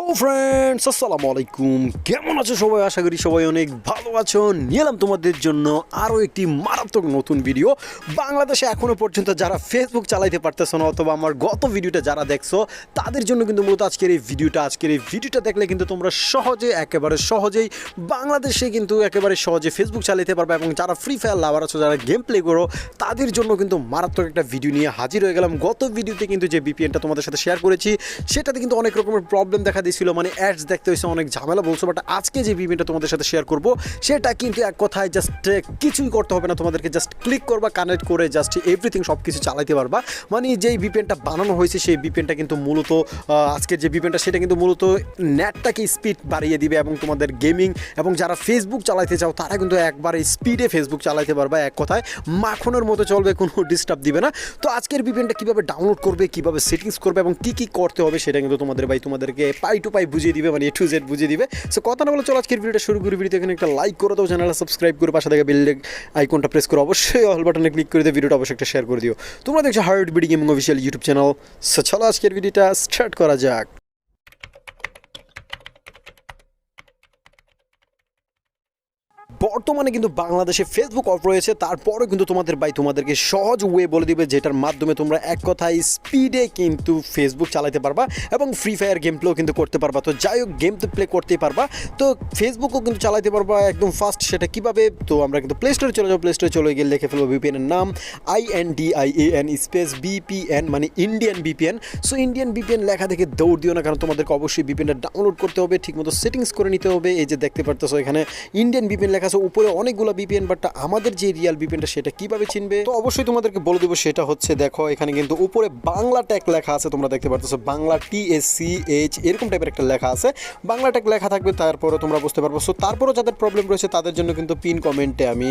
ও friends আসসালামু আলাইকুম। কেমন আছো সবাই? আশা করি সবাই অনেক ভালো আছো। নিয়ে এলাম তোমাদের জন্য আরও একটি মারাত্মক নতুন ভিডিও বাংলাদেশে এখনও পর্যন্ত যারা ফেসবুক চালাইতে পারতেছো না অথবা আমার গত ভিডিওটা যারা দেখছ, তাদের জন্য কিন্তু মূলত আজকের এই ভিডিওটা আজকের এই ভিডিওটা দেখলে কিন্তু তোমরা সহজে, একেবারে সহজেই বাংলাদেশে কিন্তু একেবারে সহজে ফেসবুক চালাইতে পারবে এবং যারা ফ্রি ফায়ার লাভার আছো, যারা গেম প্লে করো, তাদের জন্য কিন্তু মারাত্মক একটা ভিডিও নিয়ে হাজির হয়ে গেলাম। গত ভিডিওতে কিন্তু যে বিপিএনটা তোমাদের সাথে শেয়ার করেছি, সেটাতে কিন্তু অনেক রকমের প্রবলেম দেখা দিয়েছিল মানে অ্যাডস দেখতে হয়েছে, অনেক ঝামেলা বলছো বাট আজকে যে বিপিএনটা তোমাদের সাথে শেয়ার করব, সেটা কিন্তু এক কথায় জাস্ট কিছুই করতে হবে না, তোমাদেরকে জাস্ট ক্লিক করবা কানেক্ট করে জাস্ট এভরিথিং সব কিছু চালাইতে পারবা। মানে যেই বিপিএনটা বানানো হয়েছে, সেই বিপিএনটা কিন্তু মূলত আজকের যে বিপিএনটা সেটা কিন্তু মূলত নেটটাকে স্পিড বাড়িয়ে দিবে এবং তোমাদের গেমিং এবং যারা ফেসবুক চালাইতে চাও, তারা কিন্তু একবারে স্পিডে ফেসবুক চালাইতে পারবা, এক কথায়। মাখনের মতো চলবে, কোনো ডিস্টার্ব দিবে না। তো আজকের বিপিএনটা কীভাবে ডাউনলোড করবে, কীভাবে সেটিংস করবে এবং কী কী করতে হবে, সেটা কিন্তু তোমাদের ভাই, তোমাদেরকে পাই টু পাই বুঝিয়ে দিবে মানে এ টু জেড বুঝিয়ে দিবে। সো কথা না বলে চলো আজকের ভিডিওটা শুরু করি। ভিডিওতে এখানে একটা লাইক করে দাও, চ্যানেলটা সাবস্ক্রাইব করে পাশে থেকে বেল আইকনটা প্রেস করে অবশ্যই অল বাটনে ক্লিক করে দিয়ে ভিডিওটা অবশ্যই একটা শেয়ার করে দিও। তোমরা দেখছ hard BD gaming official YouTube channel so চলো আজকের ভিডিওটা স্টার্ট করা যাক। বর্তমানে কিন্তু বাংলাদেশে ফেসবুক অফ রয়েছে। তারপরে কিন্তু তোমাদের ভাই তোমাদেরকে সহজ ওয়ে বলে দিবে, যেটার মাধ্যমে তোমরা এক কথায় স্পিডে কিন্তু ফেসবুক চালাতে পারবা এবং ফ্রি ফায়ার গেম প্লেও কিন্তু করতে পারবা। তো যাই হোক গেম তো প্লে করতেই পারবা। তো ফেসবুকও কিন্তু চালাতে পারবা একদম ফাস্ট সেটা কীভাবে? তো আমরা কিন্তু প্লে স্টোরে চলে যাব। প্লে স্টোরে চলে গিয়ে লিখে ফেলব এর নাম I N D I A N space VPN মানে Indian VPN so Indian VPN লেখা দেখে দৌড় দিও না, কারণ তোমাদেরকে অবশ্যই বিপিএনটা ডাউনলোড করতে হবে, ঠিকমতো সেটিংস করে নিতে হবে। এই যে দেখতে পারতেছো এখানে ইন্ডিয়ান বিপিএন লেখা আছে উপরে অনেকগুলো বিপিএন বাট আমাদের যে রিয়াল বিপিএনটা সেটা কীভাবে চিনবে? তো অবশ্যই তোমাদেরকে বলে দেবো, সেটা হচ্ছে দেখো, এখানে কিন্তু উপরে বাংলা ট্যাগ লেখা আছে, তোমরা দেখতে পারতেছো, Bangla T S C H এরকম টাইপের একটা লেখা আছে। বাংলা ট্যাগ লেখা থাকবে তারপরে তোমরা বুঝতে পারব। সো তারপরও যাদের প্রবলেম রয়েছে, তাদের জন্য কিন্তু পিন কমেন্টে আমি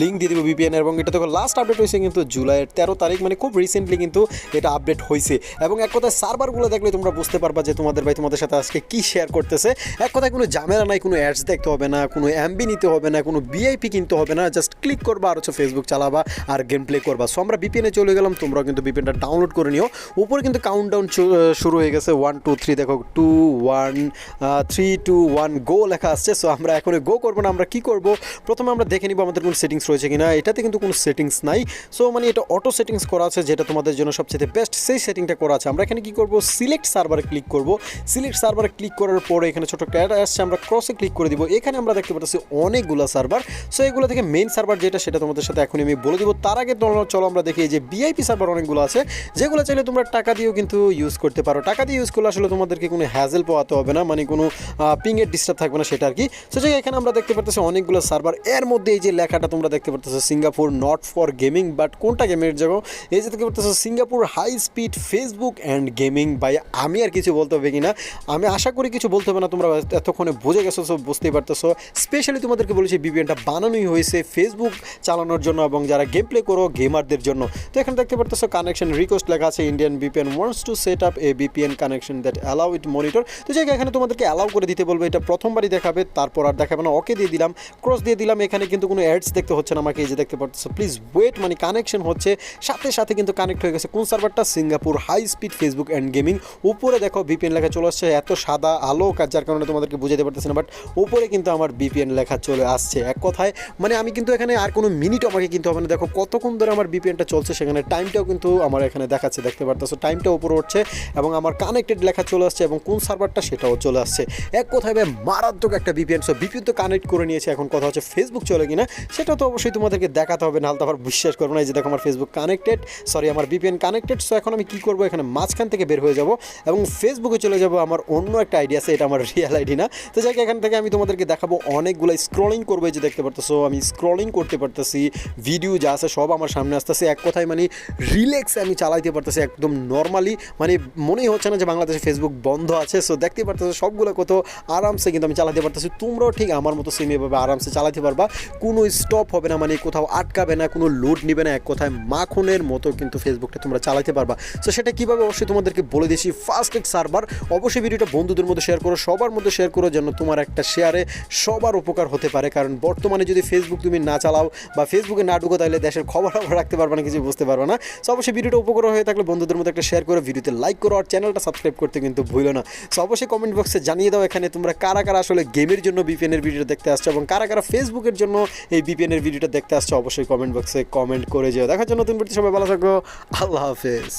লিঙ্ক দিয়ে দেবো বিপিএন এবং এটা দেখো লাস্ট আপডেট হয়েছে কিন্তু জুলাইয়ের তেরো তারিখ মানে খুব রিসেন্টলি কিন্তু এটা আপডেট হয়েছে। এবং এক কথায় সার্ভারগুলো দেখলে তোমরা বুঝতে পারবা যে তোমাদের ভাই তোমাদের সাথে আজকে কি শেয়ার করতেছে। এক কথায় কোনো ঝামেলা নাই, কোনো অ্যাডস দেখতে হবে না, কোনো এমবি নিতে হবে না কোনো বিআইপি কিনতে হবে না জাস্ট ক্লিক করবা আর হচ্ছে ফেসবুক চালাবা আর গেম প্লে করবা। সো আমরা বিপিএনে চলে গেলাম তোমরাও কিন্তু বিপিএনটা ডাউনলোড করে নিও। উপরে কিন্তু কাউন্টডাউন শুরু হয়ে গেছে ওয়ান টু থ্রি দেখো two one three two one go লেখা আসছে। সো আমরা এখন গো করব না, আমরা কি করব? প্রথমে আমরা দেখে নিব আমাদের কোনো সেটিংস রয়েছে কিনা। এটাতে কিন্তু কোনো সেটিংস নাই। সো মানে এটা অটো সেটিংস করা আছে, যেটা তোমাদের জন্য সবচেয়ে বেস্ট সেই সেটিংটা করা আছে। আমরা এখানে কি করব? সিলেক্ট সার্ভারে ক্লিক করব। সিলেক্ট সার্ভারে ক্লিক করার পরে এখানে ছোট একটা আসছে, আমরা ক্রসে ক্লিক করে দিব। এখানে আমরা দেখতে পাচ্ছি অনেকগুলো সার্ভার সো এগুলো থেকে মেইন সার্ভার যেটা, সেটা তোমাদের সাথে এখনই আমি বলে দিব। তার আগে তোমরা- চলো, আমরা দেখি যে বিআইপি সার্ভার অনেকগুলো আছে, যেগুলো চাইলে তোমরা টাকা দিয়েও কিন্তু ইউজ করতে পারো। টাকা দিয়ে ইউজ করলে আসলে তোমাদেরকে কোনো হ্যাজেল পোয়াতে হবে না মানে কোনো পিংয়ের ডিস্টার্ব থাকবে না, সেটা আর কি। সো যাই এখানে আমরা দেখতে পারতেছি অনেকগুলো সার্ভার এর মধ্যে এই যে লেখাটা তোমরা দেখতে পারতেছো Singapore not for gaming but কোনটা গেমের জায়গা? এই যে দেখতে পারতেছো Singapore high speed Facebook and gaming by আমি আর কিছু বলতে হবে কিনা? আমি আশা করি কিছু বলতে হবে না, তোমরা এতক্ষণে বুঝে গেছো সব বুঝতেই পারতেছো। স্পেশালি তোমাদেরকে বলেছি বিবিএনটা বানানোই হয়েছে ফেসবুক চালানোর জন্য এবং যারা গেম প্লে করো গেমারদের জন্য। তো এখানে দেখতে পারতেছো কানেকশন রিকোয়েস্ট লেখা আছে Indian VPN wants to set up a VPN connection that allow it monitor তো জায়গা এখানে তোমাদেরকে অ্যালাউ করে দিতে বলবে, এটা প্রথমবারই দেখাবে, তারপর আর দেখাবে না। ওকে দিয়ে দিলাম ক্রস দিয়ে দিলাম, এখানে কিন্তু কোনো অ্যাডস দেখতে হচ্ছে না আমাকে, এই যে দেখতে পাচ্ছ প্লিজ ওয়েট মানে কানেকশন হচ্ছে, সাথে সাথে কিন্তু কানেক্ট হয়ে গেছে। কোন সার্ভারটা Singapore high speed Facebook and gaming উপরে দেখো বিপিএন লেখা চলে আসছে, এত সাদা আলো কাজ যার কারণে তোমাদেরকে বুঝাতে পারতেছে না বাট উপরে কিন্তু আমার বিপিএন লেখা চলে আসছে। এক কথায়। মানে আমি কিন্তু এখানে আর কোনো মিনিট আমাকে কিন্তু হবে না। দেখো কতক্ষণ ধরে আমার বিপিএনটা চলছে সেখানে টাইমটাও কিন্তু আমার এখানে দেখাচ্ছে, দেখতে পারতেছো। টাইমটা উপরে উঠছে এবং আমার কানেক্টেড লেখা চলে আসছে এবং কোন সার্ভারটা সেটাও চলে আসছে। এক কথায় ভাই, মারাত্মক একটা বিপিএন সো বিপিএন তো কানেক্ট করে নিয়েছে। এখন কথা হচ্ছে ফেসবুক চলে কিনা, সেটা তো অবশ্যই তোমাদেরকে দেখাতে হবে, নাহলে তো আবার বিশ্বাস করব না। যে দেখো আমার ফেসবুক কানেক্টেড সরি আমার বিপিএন কানেক্টেড সো এখন আমি কী করব? এখানে মাঝখান থেকে বের হয়ে যাব এবং ফেসবুকে চলে যাব আমার অন্য একটা আইডিয়া আছে, এটা আমার রিয়েল আইডি না। তো যাই এখান থেকে আমি তোমাদেরকে দেখাবো অনেকগুলো স্ক্রলিং করব এই যে দেখতে পারতেছো, আমি স্ক্রলিং করতে পারতেছি ভিডিও যা আছে সব আমার সামনে আসতেছে। এক কথায় মানে রিল্যাক্সে আমি চালাইতে পারতেছি একদম নর্মালি মানে মনেই হচ্ছে না যে বাংলাদেশে ফেসবুক বন্ধ আছে। সো দেখতে পারতেছো সবগুলো কত আরামসে কিন্তু আমি চালাতে পারতেছি। তোমরাও ঠিক আমার মতো সেম এভাবে আরামসে চালাতে পারবা। কোনো স্টপ হবে না মানে কোথাও আটকাবে না, কোনো লোড নিবে না। এক কথায় মাখনের মতো কিন্তু ফেসবুকটা তোমরা চালাতে পারবা। সো সেটা কীভাবে অবশ্যই তোমাদেরকে বলে দিয়েছি ফার্স্ট এক সার্ভার অবশ্যই ভিডিওটা বন্ধুদের মধ্যে শেয়ার করো, সবার মধ্যে শেয়ার করো, যেন তোমার একটা শেয়ারে সবার উপকার হতে পারে। কারণ বর্তমানে যদি ফেসবুক তুমি না চালাও বা ফেসবুকে না ঢুকো, তাহলে দেশের খবর খবর রাখতে পারবে না কিছু বুঝতে পারবে না। সো অবশ্যই ভিডিওটা উপকার হয়ে থাকলে বন্ধুদের মধ্যে একটা শেয়ার করে, ভিডিওতে লাইক করো আর চ্যানেলটা সাবস্ক্রাইব করতে কিন্তু ভুলো না। সো অবশ্যই কমেন্ট বক্সে জানিয়ে দাও এখানে তোমরা কারা কারা আসলে গেমের জন্য বিপিএনের ভিডিও দেখতে আসছো এবং কারা কারা ফেসবুকের জন্য এই বিপিএনের ভিডিওটা দেখতে আসছো, অবশ্যই কমেন্ট বক্সে কমেন্ট করে যেও। দেখার জন্য ভিডিও সবাই ভালো থাকো। আল্লাহ হাফেজ।